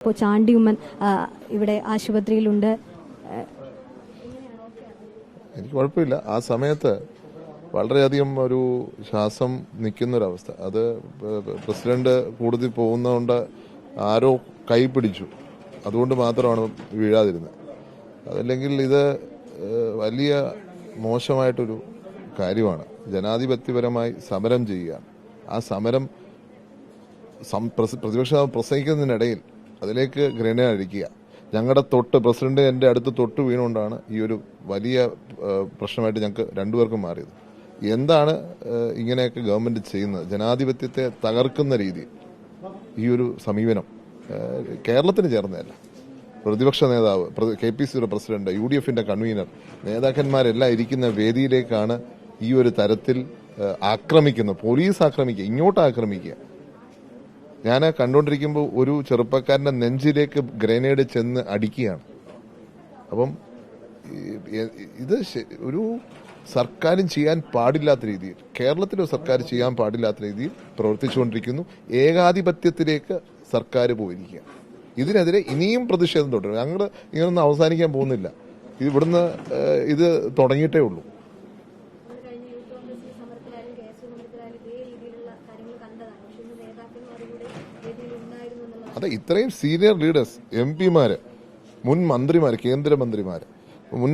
ഇപ്പോൾ ചാണ്ടിയുമ്മൻ ഇവിടെ ആശുപത്രിയിലുണ്ട്. എനിക്ക് കുഴപ്പമില്ല. ആ സമയത്ത് വളരെയധികം ഒരു ശ്വാസം നിൽക്കുന്നൊരവസ്ഥ. അത് പ്രസിഡന്റ് കൂടുതൽ പോകുന്നതുകൊണ്ട് ആരോ കൈ പിടിച്ചു. അതുകൊണ്ട് മാത്രമാണ് വീഴാതിരുന്നത്. അതല്ലെങ്കിൽ ഇത് വലിയ മോശമായിട്ടൊരു കാര്യമാണ്. ജനാധിപത്യപരമായി സമരം ചെയ്യുക ആ സമരം പ്രതിപക്ഷ പ്രസംഗിക്കുന്നതിനിടയിൽ അതിലേക്ക് ഗ്രനേഡ് അടിക്കുക. ഞങ്ങളുടെ തൊട്ട് പ്രസിഡന്റ് എന്റെ അടുത്ത് തൊട്ട് വീണുകൊണ്ടാണ് ഈ ഒരു വലിയ പ്രശ്നമായിട്ട് ഞങ്ങൾക്ക് രണ്ടുപേർക്കും മാറിയത്. എന്താണ് ഇങ്ങനെയൊക്കെ ഗവൺമെന്റ് ചെയ്യുന്നത്? ജനാധിപത്യത്തെ തകർക്കുന്ന രീതി. ഈ ഒരു സമീപനം കേരളത്തിന് ചേർന്നതല്ല. പ്രതിപക്ഷ നേതാവ് കെ പി സിയുടെ പ്രസിഡന്റ് യു ഡി എഫിന്റെ കൺവീനർ നേതാക്കന്മാരെല്ലാം ഇരിക്കുന്ന വേദിയിലേക്കാണ് ഈ ഒരു തരത്തിൽ ആക്രമിക്കുന്നത്. പോലീസ് ആക്രമിക്കുക ഇങ്ങോട്ട് ആക്രമിക്കുക. ഞാൻ കണ്ടുകൊണ്ടിരിക്കുമ്പോൾ ഒരു ചെറുപ്പക്കാരന്റെ നെഞ്ചിലേക്ക് ഗ്രനേഡ് ചെന്ന് അടിക്കുകയാണ്. അപ്പം ഇത് ഒരു സർക്കാരും ചെയ്യാൻ പാടില്ലാത്ത രീതിയിൽ കേരളത്തിലെ സർക്കാർ ചെയ്യാൻ പാടില്ലാത്ത രീതിയിൽ പ്രവർത്തിച്ചുകൊണ്ടിരിക്കുന്നു. ഏകാധിപത്യത്തിലേക്ക് സർക്കാർ പോയിരിക്കുക ഇതിനെതിരെ ഇനിയും പ്രതിഷേധം തുടരും. ഞങ്ങൾ ഇങ്ങനൊന്നും അവസാനിക്കാൻ പോകുന്നില്ല. ഇവിടുന്ന് ഇത് തുടങ്ങിയിട്ടേ ഉള്ളൂ. വേദിയിൽ ഉണ്ടായിരുന്നു അതെ ഇത്രയും സീനിയർ ലീഡേഴ്സ് എം പിമാര് മുൻ മന്ത്രിമാർ കേന്ദ്രമന്ത്രിമാര് മുൻ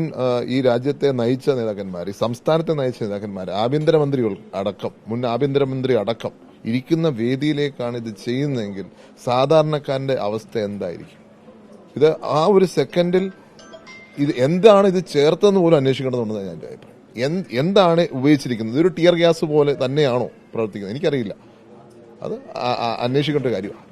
ഈ രാജ്യത്തെ നയിച്ച നേതാക്കന്മാർ ഈ സംസ്ഥാനത്തെ നയിച്ച നേതാക്കന്മാർ ആഭ്യന്തരമന്ത്രി അടക്കം മുൻ ആഭ്യന്തരമന്ത്രി അടക്കം ഇരിക്കുന്ന വേദിയിലേക്കാണ് ഇത് ചെയ്യുന്നതെങ്കിൽ സാധാരണക്കാരന്റെ അവസ്ഥ എന്തായിരിക്കും? ഇത് ആ ഒരു സെക്കൻഡിൽ ഇത് എന്താണ് ഇത് ചേർത്തെന്ന് പോലും അന്വേഷിക്കേണ്ടതുണ്ടെന്നാണ് എന്റെ അഭിപ്രായം. എന്താണ് ഉപയോഗിച്ചിരിക്കുന്നത്? ഇതൊരു ടിയർ ഗ്യാസ് പോലെ തന്നെയാണോ? പ്രവർത്തിക്കുന്നത് എനിക്കറിയില്ല. അത് അന്വേഷിക്കേണ്ട കാര്യമാണ്.